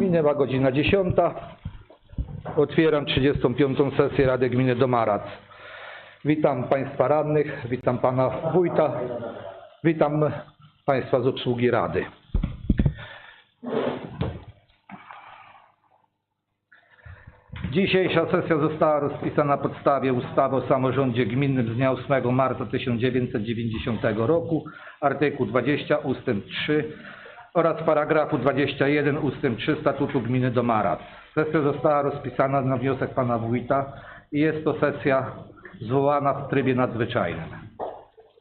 Minęła godzina 10. Otwieram 35. sesję Rady Gminy Domarac. Witam Państwa radnych, witam Pana Wójta, witam Państwa z obsługi Rady. Dzisiejsza sesja została rozpisana na podstawie ustawy o samorządzie gminnym z dnia 8 marca 1990 roku, artykuł 20 ust. 3 oraz paragrafu 21 ust. 3 Statutu Gminy Domarac. Sesja została rozpisana na wniosek Pana Wójta i jest to sesja zwołana w trybie nadzwyczajnym.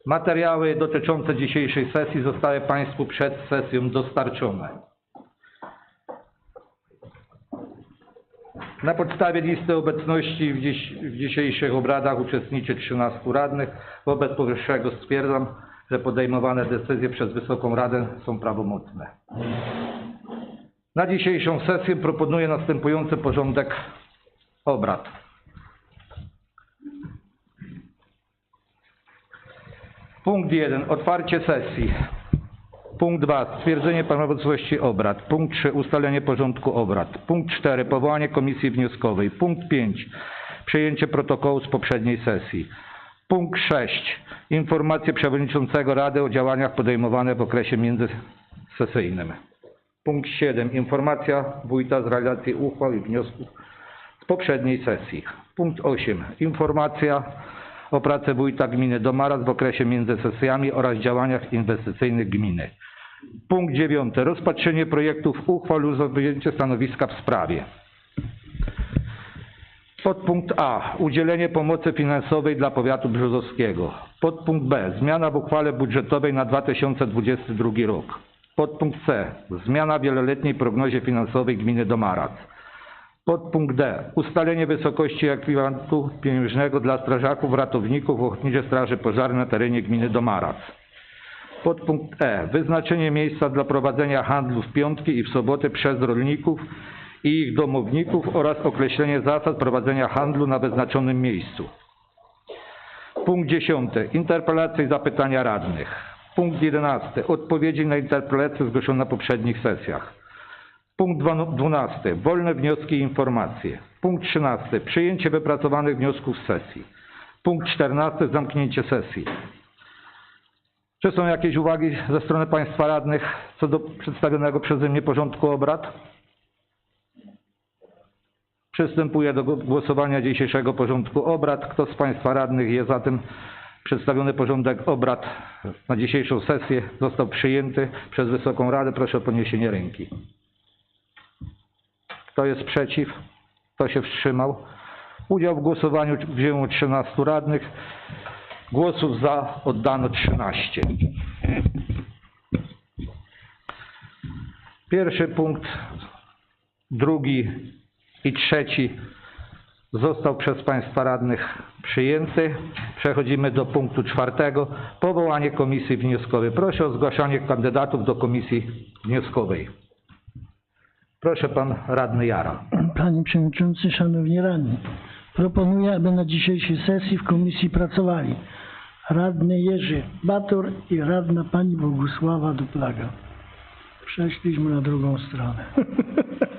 Materiały dotyczące dzisiejszej sesji zostały Państwu przed sesją dostarczone. Na podstawie listy obecności w, dziś, w dzisiejszych obradach uczestniczy 13 radnych. Wobec powyższego stwierdzam, że podejmowane decyzje przez Wysoką Radę są prawomocne. Na dzisiejszą sesję proponuję następujący porządek obrad. Punkt 1. Otwarcie sesji. Punkt 2. Stwierdzenie prawomocności obrad. Punkt 3. Ustalenie porządku obrad. Punkt 4. Powołanie komisji wnioskowej. Punkt 5. Przyjęcie protokołu z poprzedniej sesji. Punkt 6. Informacje przewodniczącego Rady o działaniach podejmowanych w okresie międzysesyjnym. Punkt 7. Informacja wójta z realizacji uchwał i wniosków z poprzedniej sesji. Punkt 8. Informacja o pracy wójta gminy Domaraz w okresie między sesjami oraz działaniach inwestycyjnych gminy. Punkt 9. Rozpatrzenie projektów uchwał lub zajęcie stanowiska w sprawie. Podpunkt A. Udzielenie pomocy finansowej dla powiatu brzozowskiego. Podpunkt B. Zmiana w uchwale budżetowej na 2022 rok. Podpunkt C. Zmiana w wieloletniej prognozie finansowej gminy Domarac. Podpunkt D. Ustalenie wysokości ekwiwalentu pieniężnego dla strażaków, ratowników Ochotniczej Straży Pożarnej na terenie gminy Domarac. Podpunkt E. Wyznaczenie miejsca dla prowadzenia handlu w piątki i w soboty przez rolników i ich domowników oraz określenie zasad prowadzenia handlu na wyznaczonym miejscu. Punkt 10. Interpelacje i zapytania radnych. Punkt 11. Odpowiedzi na interpelacje zgłoszone na poprzednich sesjach. Punkt dwa- 12. Wolne wnioski i informacje. Punkt 13. Przyjęcie wypracowanych wniosków z sesji. Punkt 14. Zamknięcie sesji. Czy są jakieś uwagi ze strony Państwa radnych co do przedstawionego przeze mnie porządku obrad? Przystępuję do głosowania dzisiejszego porządku obrad. Kto z Państwa radnych jest za tym przedstawiony porządek obrad na dzisiejszą sesję został przyjęty przez Wysoką Radę? Proszę o podniesienie ręki. Kto jest przeciw? Kto się wstrzymał? Udział w głosowaniu wzięło 13 radnych. Głosów za oddano 13. Pierwszy punkt, drugi i trzeci został przez Państwa radnych przyjęty. Przechodzimy do punktu czwartego. Powołanie komisji wnioskowej. Proszę o zgłaszanie kandydatów do komisji wnioskowej. Proszę Pan Radny Jara. Panie Przewodniczący, Szanowni Radni, proponuję, aby na dzisiejszej sesji w komisji pracowali radny Jerzy Bator i radna pani Bogusława Duplaga. Przeszliśmy na drugą stronę.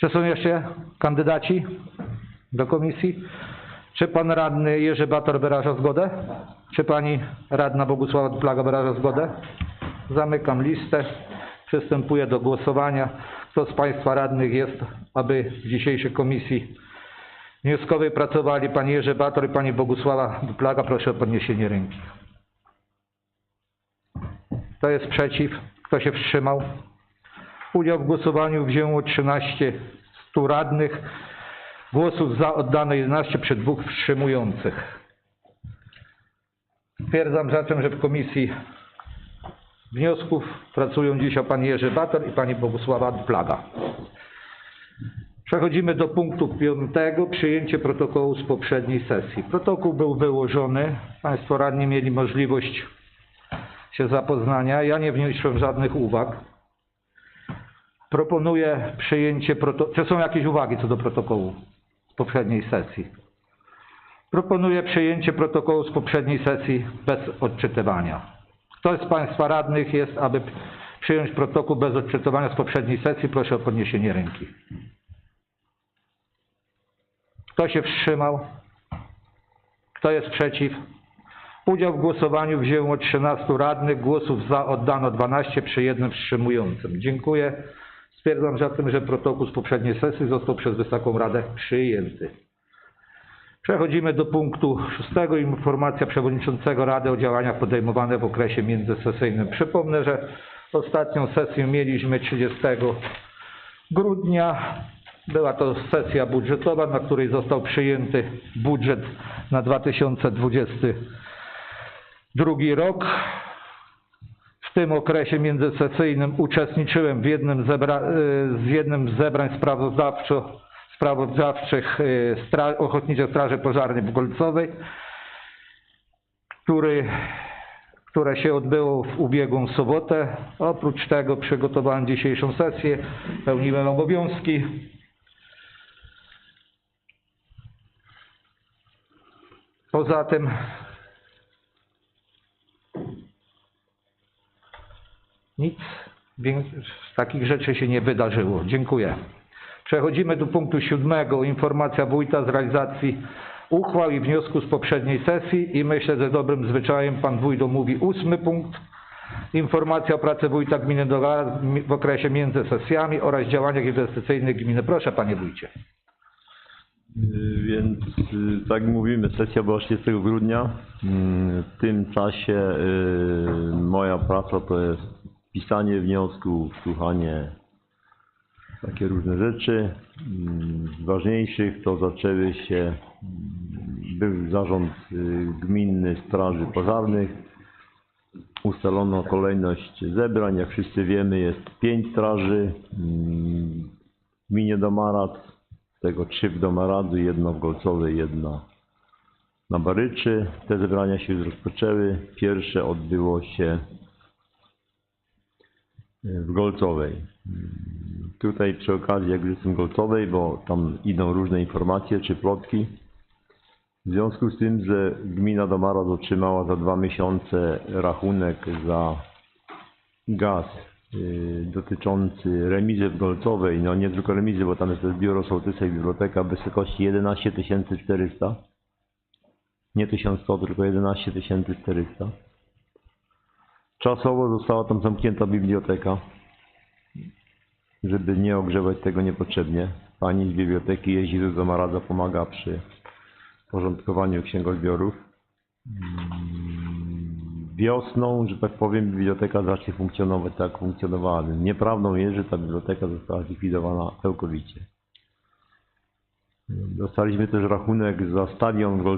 Czy są jeszcze kandydaci do komisji? Czy pan radny Jerzy Bator wyraża zgodę? Czy pani radna Bogusława Plaga wyraża zgodę? Zamykam listę. Przystępuję do głosowania. Kto z państwa radnych jest, aby w dzisiejszej komisji wnioskowej pracowali pani Jerzy Bator i pani Bogusława Plaga? Proszę o podniesienie ręki. Kto jest przeciw? Kto się wstrzymał? Udział w głosowaniu wzięło 13 stu radnych. Głosów za oddano 11 przy dwóch wstrzymujących. Stwierdzam zatem, że w komisji wniosków pracują dzisiaj pan Jerzy Bator i pani Bogusława Plaga. Przechodzimy do punktu piątego, przyjęcie protokołu z poprzedniej sesji. Protokół był wyłożony, państwo radni mieli możliwość się zapoznania. Ja nie wniosłem żadnych uwag. Proponuję przyjęcie protokołu. Czy są jakieś uwagi co do protokołu z poprzedniej sesji? Proponuję przyjęcie protokołu z poprzedniej sesji bez odczytywania. Kto z Państwa radnych jest, aby przyjąć protokół bez odczytywania z poprzedniej sesji? Proszę o podniesienie ręki. Kto się wstrzymał? Kto jest przeciw? Udział w głosowaniu wzięło 13 radnych, głosów za oddano 12 przy jednym wstrzymującym. Dziękuję. Stwierdzam zatem, że protokół z poprzedniej sesji został przez Wysoką Radę przyjęty. Przechodzimy do punktu szóstego. Informacja Przewodniczącego Rady o działaniach podejmowanych w okresie międzysesyjnym. Przypomnę, że ostatnią sesję mieliśmy 30 grudnia. Była to sesja budżetowa, na której został przyjęty budżet na 2022 rok. W tym okresie międzysesyjnym uczestniczyłem w jednym zebra, y, z jednym z zebrań sprawozdawczo, sprawozdawczych y, Stra Ochotniczej Straży Pożarnej w Golcowej, który, które się odbyło w ubiegłą sobotę. Oprócz tego przygotowałem dzisiejszą sesję, pełniłem obowiązki. Poza tym nic z takich rzeczy się nie wydarzyło. Dziękuję. Przechodzimy do punktu siódmego. Informacja wójta z realizacji uchwał i wniosku z poprzedniej sesji i myślę, że dobrym zwyczajem pan wójt omówi ósmy punkt. Informacja o pracy wójta gminy Dolara w okresie między sesjami oraz działaniach inwestycyjnych gminy. Proszę panie wójcie. Więc y, tak mówimy, sesja była 30 grudnia. Mm, W tym czasie y, moja praca to jest pisanie wniosków, słuchanie takie różne rzeczy. Mm, Z ważniejszych to zaczęły się, mm, był zarząd y, gminny Straży Pożarnych. Ustalono kolejność zebrań. Jak wszyscy wiemy jest pięć straży. Mm, W gminie Domarat z tego trzy w Domaradzu, jedno w Golcowej, jedna na Baryczy. Te zebrania się już rozpoczęły. Pierwsze odbyło się w Golcowej. Tutaj przy okazji, jak jestem Golcowej, bo tam idą różne informacje czy plotki. W związku z tym, że gmina Domaraz otrzymała za dwa miesiące rachunek za gaz y, dotyczący remizy w Golcowej, no nie tylko remizy, bo tam jest też biuro sołtysa i biblioteka w wysokości 11 400. Nie 1100, tylko 11 400. Czasowo została tam zamknięta biblioteka, żeby nie ogrzewać tego niepotrzebnie. Pani z biblioteki jeździ do Domaradza, pomaga przy porządkowaniu księgozbiorów. Wiosną, że tak powiem, biblioteka zacznie funkcjonować tak, jak funkcjonowała. Nieprawdą jest, że ta biblioteka została zlikwidowana całkowicie. Dostaliśmy też rachunek za stadion.